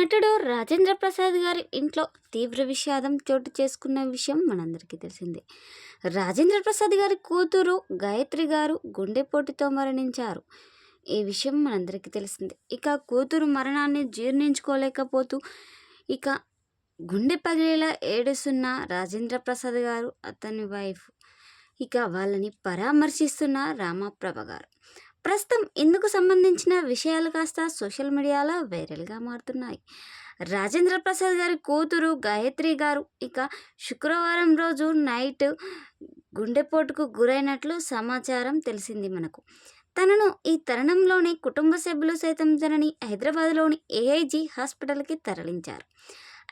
నటుడు రాజేంద్ర ప్రసాద్ గారి ఇంట్లో తీవ్ర విషాదం చోటు చేసుకున్న విషయం మనందరికీ తెలిసిందే. రాజేంద్ర ప్రసాద్ గారి కూతురు గాయత్రి గారు గుండెపోటుతో మరణించారు. ఈ విషయం మనందరికీ తెలిసిందే. ఇక కూతురు మరణాన్ని జీర్ణించుకోలేకపోతూ ఇక గుండె పగిలేలా ఏడుస్తున్న రాజేంద్ర ప్రసాద్ గారు అతని వైఫ్ ఇక వాళ్ళని పరామర్శిస్తున్న రామప్రభ గారు. ప్రస్తుతం ఇందుకు సంబంధించిన విషయాలు కాస్త సోషల్ మీడియాలో వైరల్గా మారుతున్నాయి. రాజేంద్ర ప్రసాద్ గారి కూతురు గాయత్రి గారు ఇక శుక్రవారం రోజు నైట్ గుండెపోటుకు గురైనట్లు సమాచారం తెలిసింది మనకు. తనను ఈ తరుణంలోనే కుటుంబ సభ్యులు సైతం తనని హైదరాబాద్లోని ఏఐజీ హాస్పిటల్కి తరలించారు.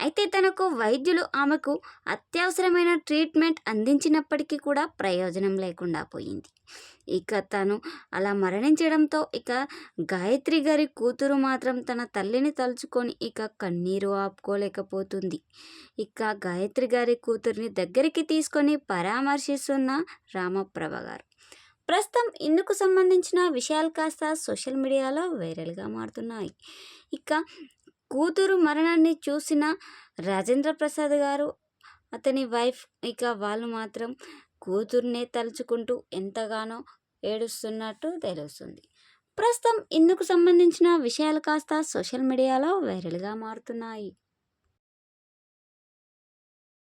అయితే తనకు వైద్యులు ఆమెకు అత్యవసరమైన ట్రీట్మెంట్ అందించినప్పటికీ కూడా ప్రయోజనం లేకుండా పోయింది. ఇక తను అలా మరణించడంతో ఇక గాయత్రి గారి కూతురు మాత్రం తన తల్లిని తలుచుకొని ఇక కన్నీరు ఆపుకోలేకపోతుంది. ఇక గాయత్రి గారి కూతురిని దగ్గరికి తీసుకొని పరామర్శిస్తున్న రామప్రభ గారు ప్రస్తుతం ఇందుకు సంబంధించిన విషయాలు కాస్త సోషల్ మీడియాలో వైరల్గా మారుతున్నాయి. ఇక కూతురు మరణాన్ని చూసిన రాజేంద్ర ప్రసాద్ గారు అతని వైఫ్ ఇక వాళ్ళు మాత్రం కూతుర్నే తలుచుకుంటూ ఎంతగానో ఏడుస్తున్నట్టు తెలుస్తుంది. ప్రస్తుతం ఇందుకు సంబంధించిన విషయాలు కాస్త సోషల్ మీడియాలో వైరల్గా మారుతున్నాయి.